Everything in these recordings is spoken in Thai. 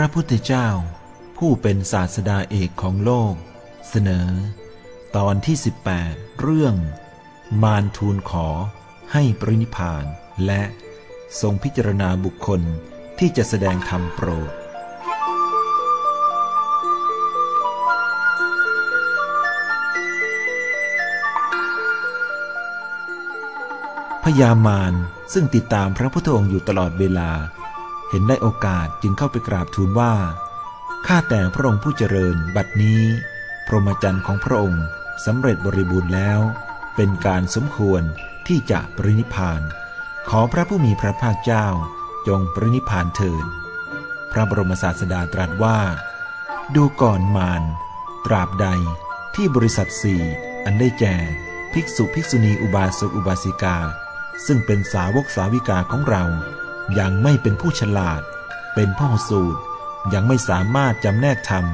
ระพุทธเจ้า ผู้เป็นศาสดาเอกของโลก เสนอ ตอนที่ 18 เรื่อง มารทูลขอให้ปรินิพพาน และทรงพิจารณาบุคคลที่จะแสดงธรรมโปรดพญามารซึ่งติดตามพระพุทธองค์อยู่ตลอดเวลา เห็นได้โอกาสจึงเข้าไปกราบทูลว่า ข้าแต่พระองค์ผู้เจริญบัดนี้ พรหมจรรย์ของพระองค์สำเร็จบริบูรณ์แล้ว เป็นการสมควรที่จะปรินิพาน ขอพระผู้มีพระภาคเจ้าจงปรินิพพานเถิดพระบรมศาสดาตรัสว่า ดูก่อนมารตราบใดที่บริษัทสี่อันได้แก่ภิกษุภิกษุณีอุบาสกอุบาสิกา ซึ่งเป็นสาวกสาวิกาของเรา ยังไม่เป็นผู้ฉลาด เป็นพ่อสูตร ยังไม่สามารถจำแนกธรรม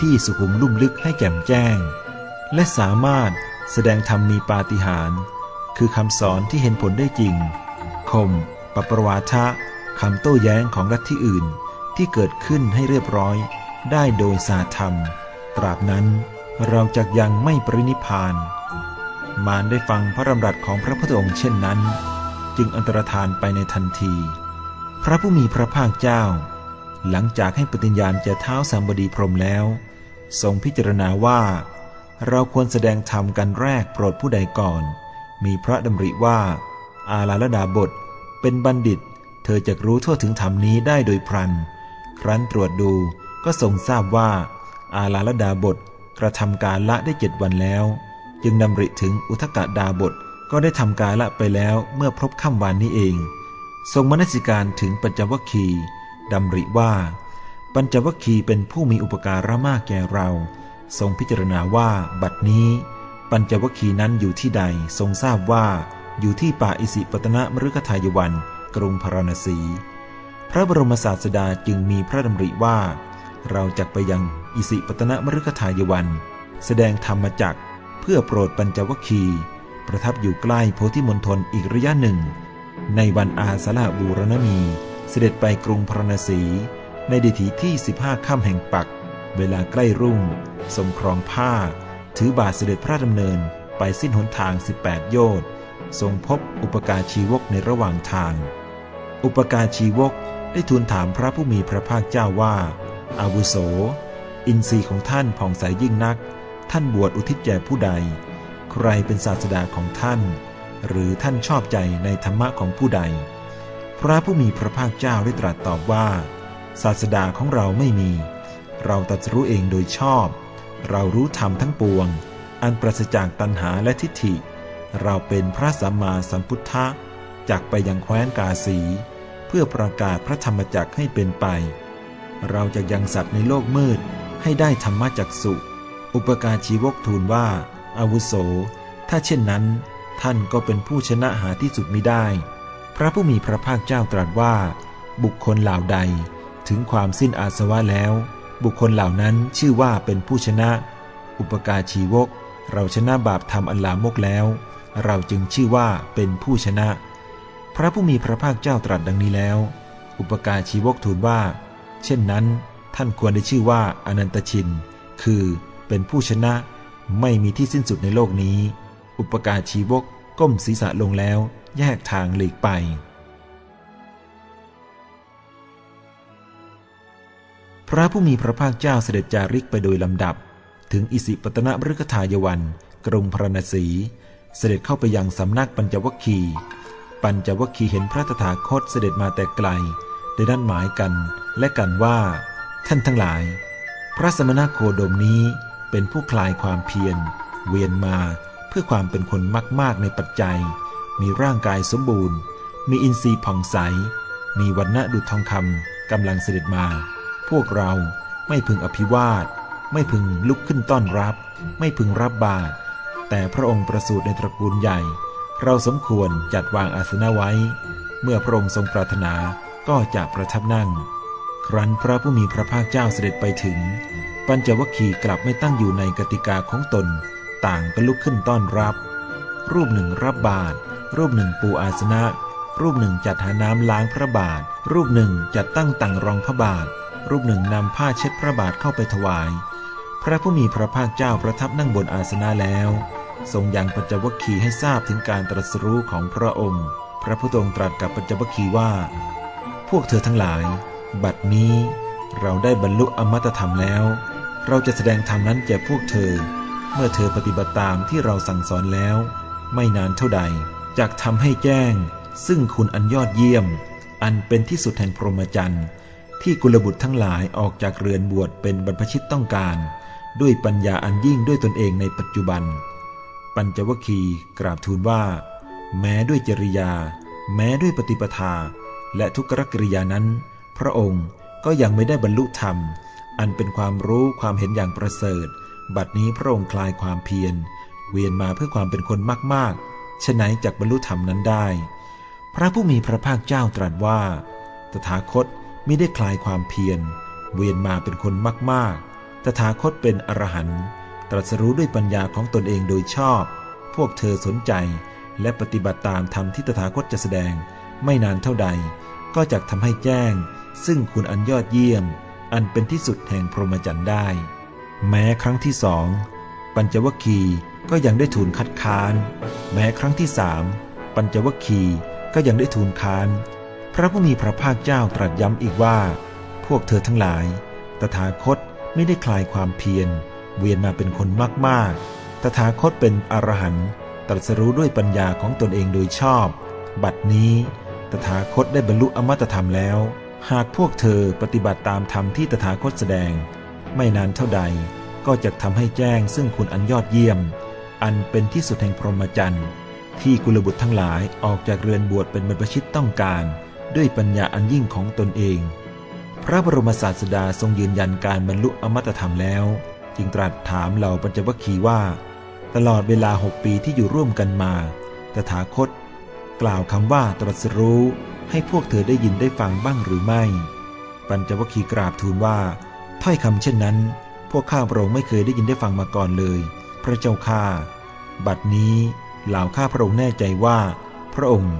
ที่สุขุมลุ่มลึกให้แจ่มแจ้ง และสามารถแสดงธรรมมีปาฏิหาริย์คือคำสอนที่เห็นผลได้จริง คมปปรวาทะคำโต้แย้งของรัฐที่อื่นที่เกิดขึ้นให้เรียบร้อย ได้โดยสาธรรม ตราบนั้นเราจะยังไม่ปรินิพาน มารได้ฟังพระดำรัสของพระพุทธองค์เช่นนั้น จึงอันตรธานไปในทันที พระผู้มีพระภาคเจ้า หลังจากให้ปฏิญญาณแก่เท้าสามบดีพรหมแล้ว ทรงพิจารณาว่า เราควรแสดงธรรมกันแรกโปรดผู้ใดก่อน มีพระดำริว่า อาลาลดาบท เป็นบัณฑิต เธอจะรู้ทั่วถึงธรรมนี้ได้โดยพลัน ครั้นตรวจดูก็ทรงทราบว่า อาลาลดาบทกระทำการละได้เจ็ดวันแล้ว จึงดำริถึงอุทกดาบทก็ได้ทำการละไปแล้วเมื่อพบค่ำวันนี้เอง ทรงมนสิการถึงปัญจวัคคีดำริว่า ปัญจวัคคีเป็นผู้มีอุปการะมากแก่เรา ทรงพิจารณาว่าบัดนี้ ปัญจวัคคีนั้นอยู่ที่ใดทรงทราบว่า อยู่ที่ป่าอิสิปตนะมฤคทายวัน กรุงพาราณสี พระบรมศาสดาจึงมีพระดำริว่า เราจะไปยังอิสิปตนะมฤคทายวัน แสดงธรรมจักเพื่อโปรดปัญจวัคคี ประทับอยู่ใกล้โพธิมณฑลอีกระยะหนึ่ง ในวันอาสาฬบูรณมีเสด็จไปกรุงพราณสี ในดิถีที่ 15ค่ำแห่งปัก เวลาใกล้รุ่ง ทรงครองผ้า ถือบาทเสด็จพระดำเนินไปสิ้นหนทาง 18 โยชน์ทรงพบอุปการชีวกในระหว่างทาง อุปการชีวกได้ทูลถามพระผู้มีพระภาคเจ้าว่า อาวุโส อินทรีย์ของท่านผ่องใสยยิ่งนัก ท่านบวชอุทิศแก่ผู้ใด ใครเป็นศาสดาของท่าน หรือท่านชอบใจในธรรมะของผู้ใด พระผู้มีพระภาคเจ้าได้ตรัสตอบว่า ศาสดาของเราไม่มี เราตรัสรู้เองโดยชอบ เรารู้ธรรมทั้งปวง อันปราศจากตัณหาและทิฏฐิ เราเป็นพระสัมมาสัมพุทธะจากไปยังแคว้นกาสี เพื่อประกาศพระธรรมจักรให้เป็นไป เราจะยังสัตว์ในโลกมืดให้ได้ธรรมจักสุ อุปการชีวกทูลว่าอาวุโส ถ้าเช่นนั้น ท่านก็เป็นผู้ชนะหาที่สุดมิได้ พระผู้มีพระภาคเจ้าตรัสว่า บุคคลเหล่าใดถึงความสิ้นอาสวะแล้ว บุคคลเหล่านั้นชื่อว่าเป็นผู้ชนะ อุปการชีวก เราชนะบาปทำอันลามกแล้ว เราจึงชื่อว่าเป็นผู้ชนะ พระผู้มีพระภาคเจ้าตรัสดังนี้แล้ว อุปการชีวกทูลว่า เช่นนั้น ท่านควรได้ชื่อว่าอนันตชิน คือเป็นผู้ชนะ ไม่มีที่สิ้นสุดในโลกนี้ อุปการชีวกก้มศีรษะลงแล้วแยกทางหลีกไปพระผู้มีพระภาคเจ้าเสด็จจาริกไปโดยลำดับ ถึงอิสิปตนมฤคทายวัน กรุงพราณสีเสด็จเข้าไปยังสำนักปัญจวัคคีปัญจวัคคีเห็นพระตถาคตเสด็จมาแต่ไกล ได้นัดหมายกันและกันว่า ท่านทั้งหลาย พระสมณโคดมนี้เป็นผู้คลายความเพียร เวียนมา เพื่อความเป็นคนมาก ๆ ในปัจจัย มีร่างกายสมบูรณ์ มีอินทรีย์ผ่องใส มีวันณะดุจทองคำกำลังเสด็จมา พวกเราไม่พึงอภิวาท ไม่พึงลุกขึ้นต้อนรับ ไม่พึงรับบาตรแต่พระองค์ประสูติในตระกูลใหญ่ เราสมควรจัดวางอาสนะไว้ เมื่อพระองค์ทรงปรารถนาก็จะประทับนั่ง ครั้นพระผู้มีพระภาคเจ้าเสด็จไปถึง ปัญจวัคคีย์กลับไม่ตั้งอยู่ในกติกาของตน ต่างก็ลุกขึ้นต้อนรับ รูปหนึ่งรับบาตรรูปหนึ่งปูอาสนะ รูปหนึ่งจัดหาน้ำล้างพระบาท รูปหนึ่งจัดตั้งตังรองพระบาท รูปหนึ่งนำผ้าเช็ดพระบาทเข้าไปถวาย พระผู้มีพระภาคเจ้าประทับนั่งบนอาสนะแล้ว ทรงยังปัญจวัคคีให้ทราบถึงการตรัสรู้ของพระองค์ พระพุทธองค์ตรัสกับปัญจวัคคีว่า พวกเธอทั้งหลาย บัดนี้เราได้บรรลุอมตะธรรมแล้ว เราจะแสดงธรรมนั้นแก่พวกเธอ มื่อเธอปฏิบัติตามที่เราสั่งสอนแล้ว ไม่นานเท่าใดจากทำให้แจ้ง ซึ่งคุณอันยอดเยี่ยม อันเป็นที่สุดแห่งพรหมจรรย์ที่กุลบุตรทั้งหลายออกจากเรือนบวชเป็นบรรพชิตต้องการ ด้วยปัญญาอันยิ่งด้วยตนเองในปัจจุบัน ปัญจวคีกราบทูลว่า แม้ด้วยจริยา แม้ด้วยปฏิปทา และทุกขกริยานั้น พระองค์ก็ยังไม่ได้บรรลุธรรม อันเป็นความรู้ความเห็นอย่างประเสริฐ บัดนี้พระองค์คลายความเพียร เวียนมาเพื่อความเป็นคนมากๆฉะไหนจากบรรลุธรรมนั้นได้ พระผู้มีพระภาคเจ้าตรัสว่า ตถาคตมิได้คลายความเพียร เวียนมาเป็นคนมากๆ ตถาคตเป็นอรหันต์ตรัสรู้ด้วยปัญญาของตนเองโดยชอบ พวกเธอสนใจ และปฏิบัติตามธรรมที่ตถาคตจะแสดง ไม่นานเท่าใด ก็จะทำให้แจ้ง ซึ่งคุณอันยอดเยี่ยม อันเป็นที่สุดแห่งพรหมจรรย์ได้ แม้ครั้งที่สองปัญจวัคคีย์ก็ยังได้ทูลคัดค้าน แม้ครั้งที่สามปัญจวัคคีย์ก็ยังได้ทูลค้าน พระผู้มีพระภาคเจ้าตรัสย้ำอีกว่า พวกเธอทั้งหลาย ตถาคตไม่ได้คลายความเพียร เวียนมาเป็นคนมากๆ ตถาคตเป็นอรหันต์ตรัสรู้ด้วยปัญญาของตนเองโดยชอบ บัดนี้ ตถาคตได้บรรลุอมตะธรรมแล้ว หากพวกเธอปฏิบัติตามธรรมที่ตถาคตแสดง ไม่นานเท่าใดก็จะทำให้แจ้งซึ่งคุณอันยอดเยี่ยม อันเป็นที่สุดแห่งพรหมจรรย์ที่กุลบุตรทั้งหลายออกจากเรือนบวชเป็นบรรพชิตต้องการ ด้วยปัญญาอันยิ่งของตนเอง พระบรมศาสดาทรงยืนยันการบรรลุอมตะธรรมแล้ว จึงตรัสถามเหล่าปัญจวัคคีย์ว่า ตลอดเวลาหกปีที่อยู่ร่วมกันมา ตถาคต กล่าวคำว่าตรัสรู้ให้พวกเธอได้ยินได้ฟังบ้างหรือไม่ ปัญจวัคคีย์กราบทูลว่า ถ้อยคำเช่นนั้น พวกข้าพระองค์ไม่เคยได้ยินได้ฟังมาก่อนเลย พระเจ้าข้าบัดนี้เหล่าข้าพระองค์แน่ใจว่า พระองค์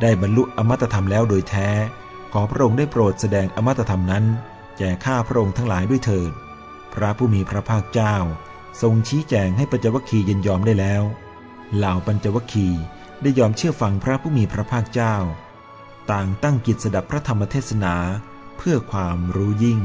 ได้บรรลุอมตะธรรมแล้วโดยแท้ ขอพระองค์ได้โปรดแสดงอมตะธรรมนั้น แก่ข้าพระองค์ทั้งหลายด้วยเถิด พระผู้มีพระภาคเจ้า ทรงชี้แจงให้ปัญจวัคคีย์ยินยอมได้แล้ว เหล่าปัญจวัคคีย์ได้ยอมเชื่อฟังพระผู้มีพระภาคเจ้า ต่างตั้งกิจสดับพระธรรมเทศนาเพื่อความรู้ยิ่ง